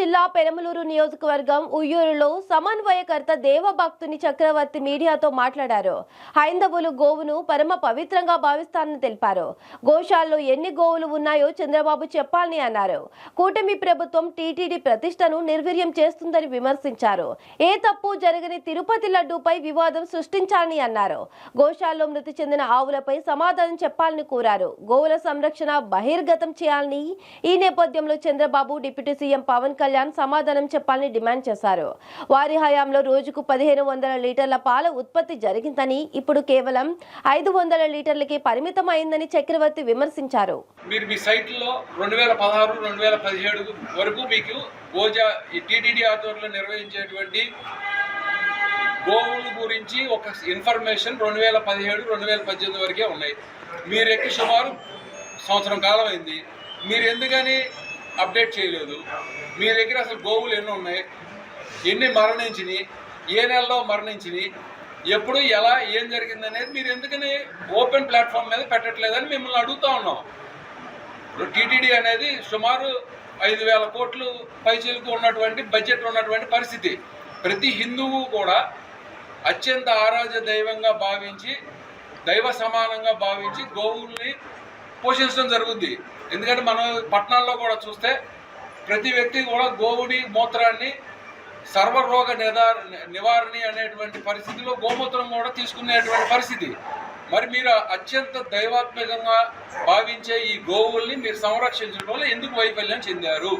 జిల్లా పెనమలూరు నియోజకవర్గం ఉయ్యూరులో సమన్వయకర్త దేవభక్తుని చక్రవర్తి మీడియాతో మాట్లాడారు. హైందవులు గోవును పరమ పవిత్రంగా భావిస్తారని తెలిపారు. గోశాలలో ఎన్ని గోవులు ఉన్నాయో చంద్రబాబు చెప్పాలని అన్నారు. కూటమి ప్రభుత్వం టీటీడీ ప్రతిష్టను నిర్వీర్యం చేస్తుందని విమర్శించారు. ఏ తప్పు జరగని తిరుపతి లడ్డూపై వివాదం సృష్టించాలని అన్నారు. గోశాలలో మృతి చెందిన ఆవులపై సమాధానం చెప్పాలని కోరారు. గోవుల సంరక్షణ బహిర్గతం చేయాలని ఈ నేపథ్యంలో చంద్రబాబు డిప్యూటీ సీఎం పవన్ కళ్యాణ్ సమాధానం చెప్పాలని డిమాండ్ చేశారు. వారి హయాంలో రోజుకు పదిహేను వందల లీటర్ల పాల ఉత్పత్తి జరిగిందని ఇప్పుడు కేవలం ఐదు వందల లీటర్లకి పరిమితం అయిందని చక్రవర్తి విమర్శించారు. మీరు మీ సైట్లో రెండు వేల పదహారు రెండు వేల పదిహేడు వరకు మీకు గోజా టీటీడీ ఆధ్వర్యంలో నిర్వహించేటువంటి గోవుల గురించి ఒక ఇన్ఫర్మేషన్ రెండు వేల పదిహేడు రెండు వేల పద్దెనిమిది వరకే ఉన్నాయి. మీరు ఎక్కి సుమారు సంవత్సరం కాలం అయింది మీరు ఎందుకని అప్డేట్ చేయలేదు. మీ దగ్గర అసలు గోవులు ఎన్ని ఉన్నాయి? ఎన్ని మరణించినాయి? ఏ నెలలో మరణించినాయి? ఎప్పుడు ఎలా ఏం జరిగింది అనేది మీరు ఎందుకని ఓపెన్ ప్లాట్ఫామ్ మీద పెట్టట్లేదని మిమ్మల్ని అడుగుతా ఉన్నాం. ఇప్పుడు టీటీడీ అనేది సుమారు ఐదు వేల కోట్లు పైచీలకు ఉన్నటువంటి బడ్జెట్ ఉన్నటువంటి పరిస్థితి. ప్రతి హిందువు కూడా అత్యంత ఆరాధ్య దైవంగా భావించి దైవ సమానంగా భావించి గోవుల్ని పోషించడం జరుగుద్ది. ఎందుకంటే మనం పట్టణాల్లో కూడా చూస్తే ప్రతి వ్యక్తి కూడా గోవుని మూత్రాన్ని సర్వరోగ నిదార నివారణ అనేటువంటి పరిస్థితిలో గోమూత్రం కూడా తీసుకునేటువంటి పరిస్థితి. మరి మీరు అత్యంత దైవాత్మకంగా భావించే ఈ గోవుల్ని మీరు సంరక్షించడంలో ఎందుకు వైఫల్యం చెందారు?